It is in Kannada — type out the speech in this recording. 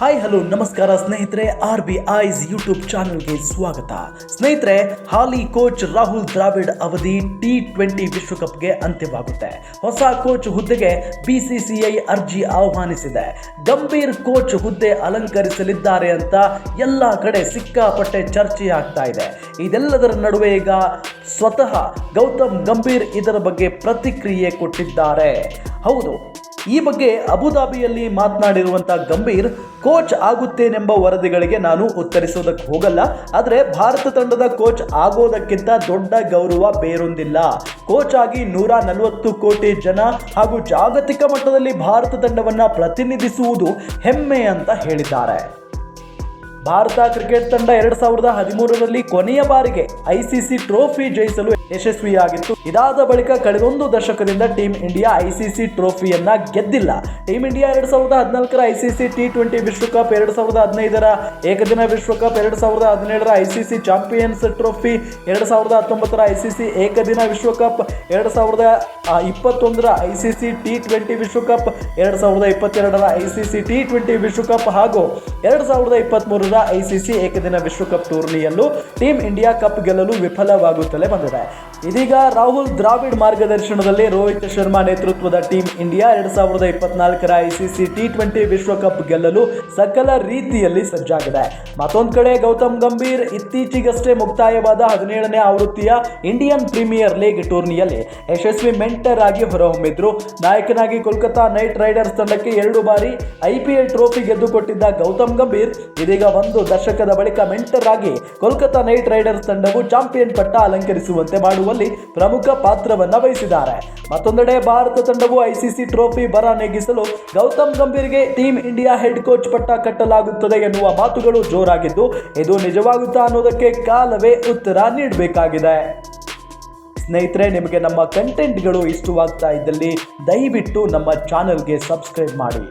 ಹಾಯ್ ಹಲೋ ನಮಸ್ಕಾರ ಸ್ನೇಹಿತರೆ ಆರ್ ಬಿ ಐಸ್ ಯೂಟ್ಯೂಬ್ ಚಾನೆಲ್ಗೆ ಸ್ವಾಗತ. ಸ್ನೇಹಿತರೆ, ಹಾಲಿ ಕೋಚ್ ರಾಹುಲ್ ದ್ರಾವಿಡ್ ಅವಧಿ ಟಿ ಟ್ವೆಂಟಿ ವಿಶ್ವಕಪ್ಗೆ ಅಂತ್ಯವಾಗುತ್ತೆ. ಹೊಸ ಕೋಚ್ ಹುದ್ದೆಗೆ ಬಿಸಿಸಿಐ ಅರ್ಜಿ ಆಹ್ವಾನಿಸಿದೆ. ಗಂಭೀರ್ ಕೋಚ್ ಹುದ್ದೆ ಅಲಂಕರಿಸಲಿದ್ದಾರೆ ಅಂತ ಎಲ್ಲ ಕಡೆ ಸಿಕ್ಕಾಪಟ್ಟೆ ಚರ್ಚೆ ಆಗ್ತಾ ಇದೆ. ಇದೆಲ್ಲದರ ನಡುವೆ ಈಗ ಸ್ವತಃ ಗೌತಮ್ ಗಂಭೀರ್ ಇದರ ಬಗ್ಗೆ ಪ್ರತಿಕ್ರಿಯೆ ಕೊಟ್ಟಿದ್ದಾರೆ. ಹೌದು ಈ ಬಗ್ಗೆ ಅಬುದಾಬಿಯಲ್ಲಿ ಮಾತನಾಡಿರುವಂಥ ಗಂಭೀರ್, ಕೋಚ್ ಆಗುತ್ತೇನೆಂಬ ವರದಿಗಳಿಗೆ ನಾನು ಉತ್ತರಿಸೋದಕ್ಕೆ ಹೋಗಲ್ಲ. ಆದರೆ ಭಾರತ ತಂಡದ ಕೋಚ್ ಆಗೋದಕ್ಕಿಂತ ದೊಡ್ಡ ಗೌರವ ಬೇರೊಂದಿಲ್ಲ. ಕೋಚ್ ಆಗಿ ನೂರ ನಲವತ್ತು ಕೋಟಿ ಜನ ಹಾಗೂ ಜಾಗತಿಕ ಮಟ್ಟದಲ್ಲಿ ಭಾರತ ತಂಡವನ್ನು ಪ್ರತಿನಿಧಿಸುವುದು ಹೆಮ್ಮೆ ಅಂತ ಹೇಳಿದ್ದಾರೆ. ಭಾರತ ಕ್ರಿಕೆಟ್ ತಂಡ ಎರಡ್ ಸಾವಿರದ ಹದಿಮೂರರಲ್ಲಿ ಕೊನೆಯ ಬಾರಿಗೆ ಐಸಿಸಿ ಟ್ರೋಫಿ ಜಯಿಸಲು ಯಶಸ್ವಿಯಾಗಿತ್ತು. ಇದಾದ ಬಳಿಕ ಕಳೆದೊಂದು ದಶಕದಿಂದ ಟೀಂ ಇಂಡಿಯಾ ಐಸಿಸಿ ಟ್ರೋಫಿಯನ್ನ ಗೆದ್ದಿಲ್ಲ. ಟೀಂ ಇಂಡಿಯಾ ಎರಡ್ ಸಾವಿರದ ಹದಿನಾಲ್ಕರ ಐಸಿಸಿ ಟಿ ಟ್ವೆಂಟಿ ವಿಶ್ವಕಪ್, ಎರಡ್ ಸಾವಿರದ ಹದಿನೈದರ ಏಕದಿನ ವಿಶ್ವಕಪ್, ಎರಡ್ ಸಾವಿರದ ಹದಿನೇಳರ ಐಸಿಸಿ ಚಾಂಪಿಯನ್ಸ್ ಟ್ರೋಫಿ, ಎರಡ್ ಸಾವಿರದ ಹತ್ತೊಂಬತ್ತರ ಐಸಿಸಿ ಏಕದಿನ ವಿಶ್ವಕಪ್, ಎರಡ್ ಸಾವಿರದ ಇಪ್ಪತ್ತೊಂದರ ಐಸಿಸಿ ಟಿ ಟ್ವೆಂಟಿ ವಿಶ್ವಕಪ್, ಎರಡ್ ಸಾವಿರದ ಇಪ್ಪತ್ತೆರಡರ ಐಸಿಸಿ ಟಿ ಟ್ವೆಂಟಿ ವಿಶ್ವಕಪ್ ಹಾಗೂ ಎರಡ್ ಸಾವಿರದ ಇಪ್ಪತ್ತ್ಮೂರರ ಐಸಿಸಿ ಏಕದಿನ ವಿಶ್ವಕಪ್ ಟೂರ್ನಿಯಲ್ಲೂ ಟೀಂ ಇಂಡಿಯಾ ಕಪ್ ಗೆಲ್ಲಲು ವಿಫಲವಾಗುತ್ತಲೇ ಬಂದಿದೆ. ಇದೀಗ ರಾಹುಲ್ ದ್ರಾವಿಡ್ ಮಾರ್ಗದರ್ಶನದಲ್ಲಿ ರೋಹಿತ್ ಶರ್ಮಾ ನೇತೃತ್ವದ ಟೀಂ ಇಂಡಿಯಾ ಎರಡ್ ಸಾವಿರದ ಇಪ್ಪತ್ನಾಲ್ಕರ ಐಸಿಸಿ ಟಿ ಟ್ವೆಂಟಿ ವಿಶ್ವಕಪ್ ಗೆಲ್ಲಲು ಸಕಲ ರೀತಿಯಲ್ಲಿ ಸಜ್ಜಾಗಿದೆ. ಮತ್ತೊಂದು ಕಡೆ ಗೌತಮ್ ಗಂಭೀರ್ ಇತ್ತೀಚೆಗಷ್ಟೇ ಮುಕ್ತಾಯವಾದ ಹದಿನೇಳನೇ ಆವೃತ್ತಿಯ ಇಂಡಿಯನ್ ಪ್ರೀಮಿಯರ್ ಲೀಗ್ ಟೂರ್ನಿಯಲ್ಲಿ ಯಶಸ್ವಿ ಮೆಂಟರ್ ಆಗಿ ಹೊರಹೊಮ್ಮಿದ್ರು. ನಾಯಕನಾಗಿ ಕೋಲ್ಕತಾ ನೈಟ್ ರೈಡರ್ಸ್ ತಂಡಕ್ಕೆ ಎರಡು ಬಾರಿ ಐಪಿಎಲ್ ಟ್ರೋಫಿ ಗೆದ್ದುಕೊಟ್ಟಿದ್ದ ಗೌತಮ್ ಗಂಭೀರ್ ಇದೀಗ ಒಂದು ದಶಕದ ಬಳಿಕ ಮೆಂಟರ್ ಆಗಿ ಕೋಲ್ಕತಾ ನೈಟ್ ರೈಡರ್ಸ್ ತಂಡವು ಚಾಂಪಿಯನ್ ಪಟ್ಟ ಅಲಂಕರಿಸುವಂತೆ ಮಾಡುವಲ್ಲಿ ಪ್ರಮುಖ ಪಾತ್ರವನ್ನು ವಹಿಸಿದ್ದಾರೆ. ಮತ್ತೊಂದೆಡೆ ಭಾರತ ತಂಡವು ಐಸಿಸಿ ಟ್ರೋಫಿ ಬರ ನೆಗ್ಗಿಸಲು ಗೌತಮ್ ಗಂಭೀರ್ಗೆ ಟೀಂ ಇಂಡಿಯಾ ಹೆಡ್ ಕೋಚ್ ಪಟ್ಟ ಕಟ್ಟಲಾಗುತ್ತದೆ ಎನ್ನುವ ಮಾತುಗಳು ಜೋರಾಗಿದ್ದು, ಇದು ನಿಜವಾಗುತ್ತಾ ಅನ್ನೋದಕ್ಕೆ ಕಾಲವೇ ಉತ್ತರ ನೀಡಬೇಕಾಗಿದೆ. ಸ್ನೇಹಿತರೆ, ನಿಮಗೆ ನಮ್ಮ ಕಂಟೆಂಟ್ಗಳು ಇಷ್ಟವಾಗ್ತಾ ಇದ್ದಲ್ಲಿ ದಯವಿಟ್ಟು ನಮ್ಮ ಚಾನಲ್ಗೆ ಸಬ್ಸ್ಕ್ರೈಬ್ ಮಾಡಿ.